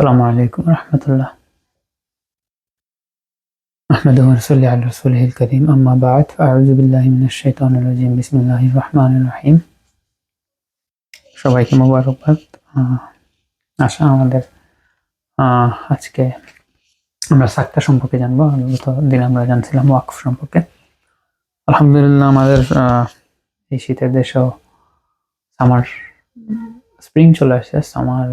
السلام عليكم ورحمة الله أحمده ونصلي على رسوله الكريم أما بعد فأعوذ بالله من الشيطان الرجيم بسم الله الرحمن الرحيم সবাইকে মোবারকবাদ আহ, আশা আমাদের আহ, আজকে আমরা সাক্তা সম্পর্কে জানবো গত দিন আমরা জানছিলাম ওয়াকফ সম্পর্কে আলহামদুলিল্লাহ আমাদের আহ, এই শীতের দেশেও সামার স্প্রিং চলে আসছে সামার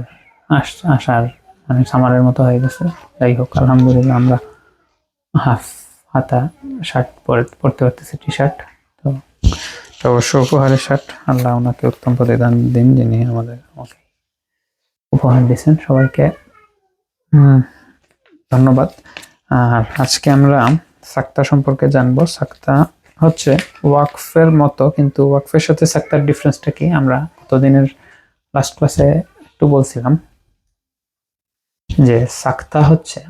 আসার মানে সামারের মতো হয়ে গেছে। যাই হোক আলহামদুলিল্লাহ আমরা হাফ হাতা শার্ট পরে পরতে পারতেছি টি শার্ট তো অবশ্য উপহারের শার্ট আল্লাহ ওনাকে উত্তম প্রতিদান দিন যিনি আমাদের আমাকে উপহার দিয়েছেন সবাইকে। ধন্যবাদ। আর আজকে আমরা সাক্তা সম্পর্কে জানব। সাক্তা হচ্ছে ওয়াকফের মতো কিন্তু ওয়াকফের সাথে সাক্তার ডিফারেন্সটা কি? আমরা গতদিনের লাস্ট ক্লাসে একটু বলছিলাম। যে সাক্তা হচ্ছে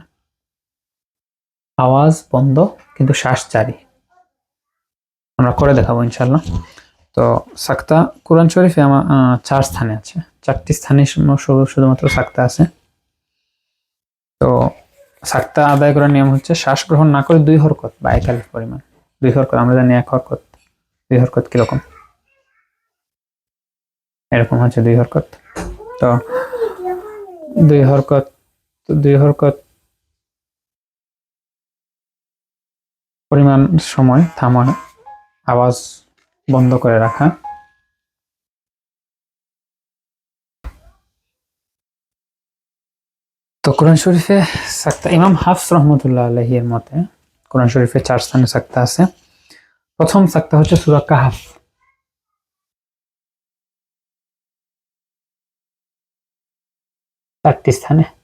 আওয়াজ বন্ধ, কিন্তু শ্বাস জারি। আমরা করে দেখাবো ইনশাল্লাহ তো সাক্তা, কোরআন শরীফে আমার চার স্থানে আছে। চারটি স্থানে শুধু- শুধু- শুধুমাত্র সাক্তা আছে। তো সাক্তা আদায় করার নিয়ম হচ্ছে শ্বাস গ্রহণ না করে দুই হরকত, বা এক আলিফ পরিমাণ। দুই হরকত, আমরা জানি এক হরকত। দুই হরকত কীরকম? এরকম হচ্ছে দুই হরকত। তো দুই হরকত হরকত পরিমাণ সময় থামা আওয়াজ বন্ধ করে রাখা। তো কোরআন শরীফে সাক্তা, ইমাম হাফস রহমতুল্লাহ আলহি এর মতে, কোরআন শরীফে চার স্থানে সাক্তা আছে। প্রথম সাক্তা হচ্ছে সুরা কাহাফ। চারটি স্থানে।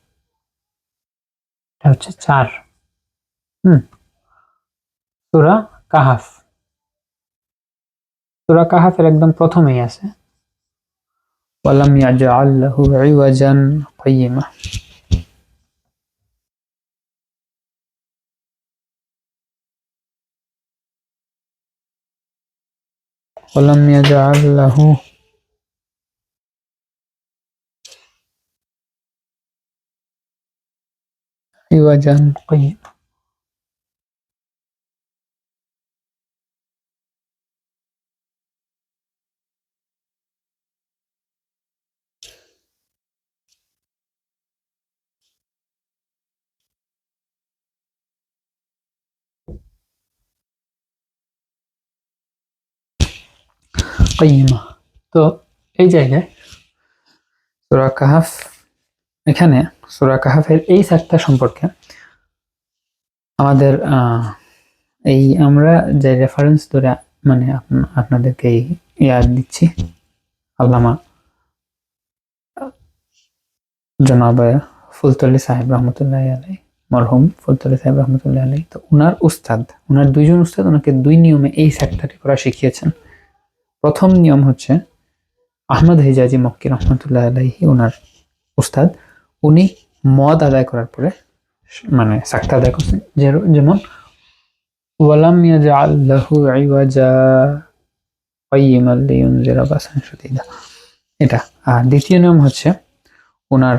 হচ্ছে চার হুম সুরা কাহাফ সুরা কাহাফের একদম প্রথমেই আছে ওয়ালাম ইয়াজআল লাহু ইওয়াজান কাইয়িমা ولم يجعل له عوجا قيما কাইয়িমা তো এই জায়গায় সুরা কাহাফ এখানে সুরা কাহাফের এই সাতটা সম্পর্কে আমাদের এই আমরা যে রেফারেন্স ধরে মানে আপনাদেরকে এই ইয়াদ দিচ্ছি, আল্লামা, জনাব ফুলতলি সাহেব রহমতুল্লাহ আলাই মরহুম ফুলতলি সাহেব রহমতুল্লাহ আলাই তো উনার উস্তাদ, উনার দুইজন উস্তাদ ওনাকে দুই নিয়মে এই সাক্তাটি করা শিখিয়েছেন। প্রথম নিয়ম হচ্ছে আহমদ হিজাজি মক্কি রহমতুল্লাহ আলাইহি ওনার উস্তাদ উনি মদ আদায় করার পরে মানে সাক্তা আদায় করছেন। যেমন, ওয়ালাম ইয়াজআল লাহু ইওয়াজা কাইয়িমান লিয়ুনজিরা বাসান শাদীদা। এটা। আর দ্বিতীয় নিয়ম হচ্ছে ওনার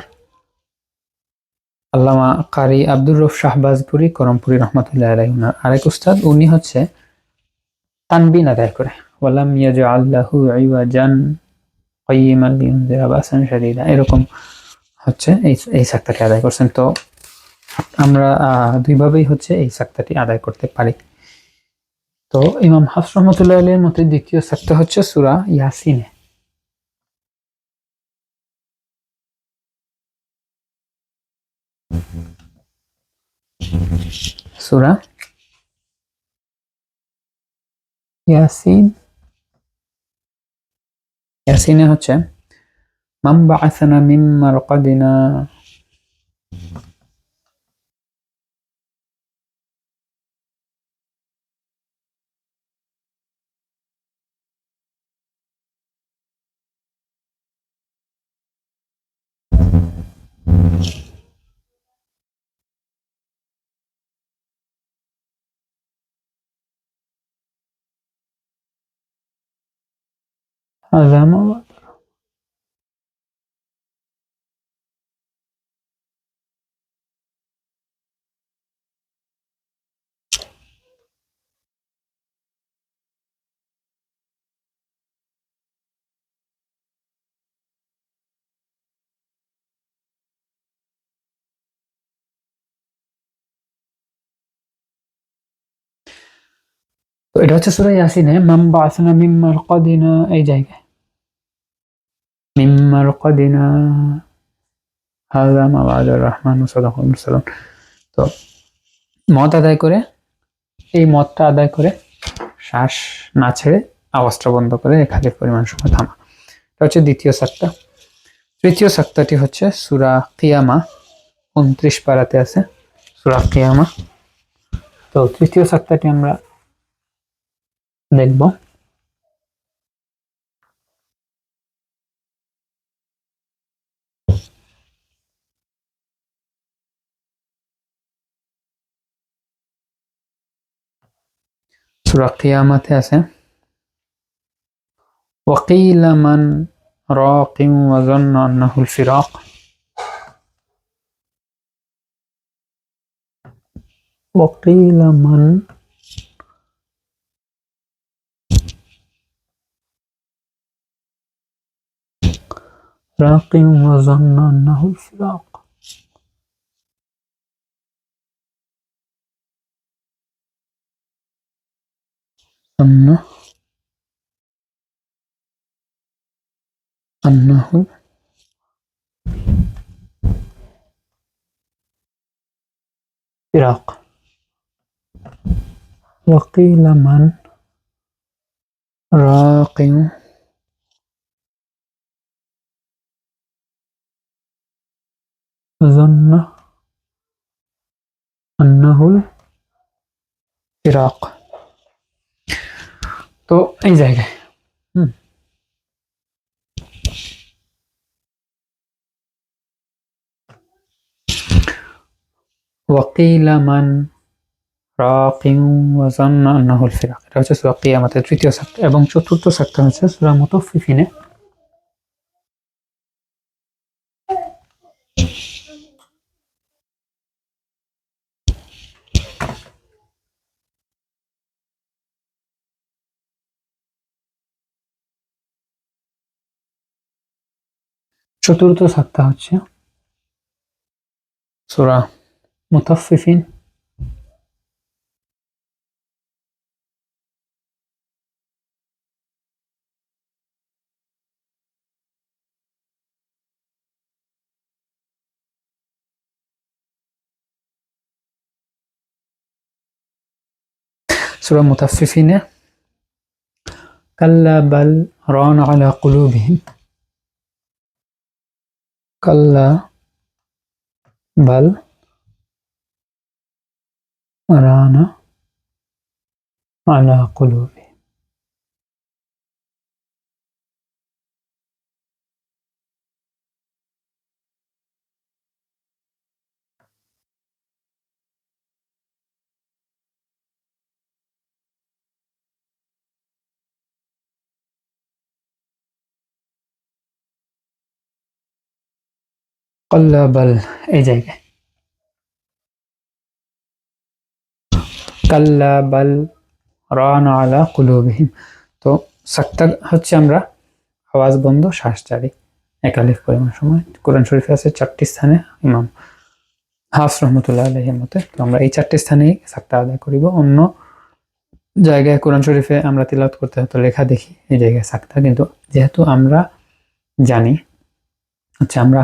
আল্লামা কারি আব্দুর রফ শাহবাজপুরি, করমপুরি রহমতুল্লাহ আলাই আরেক উস্তাদ, উনি হচ্ছে তানবিন আদায় করে। ওয়ালাম ইয়াজআল লাহু ইওয়াজান কাইয়িমান লিয়ুনজিরা বাসান শাদীদা। এরকম হচ্ছে এই এই সাক্তাটি আদায় করছেন। তো আমরা দুইভাবেই হচ্ছে এই সাক্তাটি আদায় করতে পারি। তো ইমাম হাফস রহমতুল্লাহ আলীর মতে দ্বিতীয় সাক্তা হচ্ছে সুরা ইয়াসিনে। সুরা ইয়াসিন। ইয়াসিনে হচ্ছে من بعثنا من مرقدنا. هذا ما তো এটা হচ্ছে সুরা ইয়াসিনে মাম বাসনা মিম্মার কদিনা, এই জায়গায়। মিম্মার কদিনা হাজা মাবাদুর রহমান সাদাকুল সালাম তো মত আদায় করে, এই মতটা আদায় করে শ্বাস না ছেড়ে আওয়াজটা বন্ধ করে একাধিক পরিমাণ সময় থামা। এটা হচ্ছে দ্বিতীয় সাক্তা তৃতীয় সাক্তাটি হচ্ছে সুরা কিয়ামা, উনত্রিশ পারাতে আছে। সুরা কিয়ামা। তো তৃতীয় সাক্তাটি আমরা দেখব সুরা কিয়ামাতে আছে وقيل من راق وظن أنه الفراق وقيل من راق وظن أنه الفراق. ظن أنه فراق. وقيل من؟ راق. ظن أنه الفراق তো এই জায়গায় হুম وقيل من راق وظن أنه الفراق এটা হচ্ছে সূরা কিয়ামতের তৃতীয় সাক্ত এবং চতুর্থ সাক্ত হচ্ছে সূরা মুতাফফিফিনে চতুর্থ সাক্তা হচ্ছে সূরা মুতাফফিফিন سورة مطففين كلا بل ران على قلوبهم كلا. بل. ران على قلوبهم. কল্লা এই জায়গায়। কাল্লাবাল রান আলা কুলুবিহিম। তো সাক্তা হচ্ছে আমরা আওয়াজ বন্ধ, শ্বাস জারি। একালিফ পরিমাণ সময়। কোরআন শরীফে আছে চারটি স্থানে ইমাম। হাস রহমতুল্লাহ আলহের মতে। তো আমরা এই চারটি স্থানেই সাক্তা আদায় করিব। অন্য জায়গায় কোরআন শরীফে আমরা তিলাত করতে হতো লেখা দেখি, এই জায়গায় সাক্তা। কিন্তু যেহেতু আমরা জানি, হচ্ছে আমরা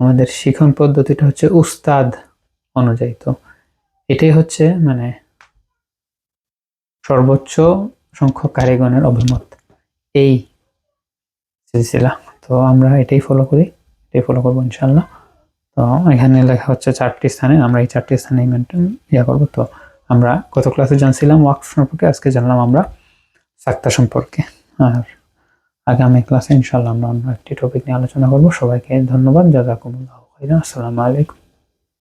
আমাদের শিখন পদ্ধতিটা হচ্ছে উস্তাদ অনুযায়ী। তো এটাই হচ্ছে মানে সর্বোচ্চ সংখ্যক কারিগণের অভিমত। এই সিলসিলা। তো আমরা এটাই ফলো করি, এটাই ফলো করব ইনশাল্লাহ তো এখানে লেখা হচ্ছে চারটি স্থানে, আমরা এই চারটি স্থানে মেনটেন ইয়া করব। তো আমরা গত ক্লাসে জানছিলাম ওয়াক সম্পর্কে আজকে জানলাম আমরা সাক্তা সম্পর্কে। আর আগামী ক্লাসে ইনশাল্লাহ আমরা অন্য একটি টপিক নিয়ে আলোচনা করব। সবাইকে ধন্যবাদ। জাজাকুমুল্লাহ আসসালামু আলাইকুম।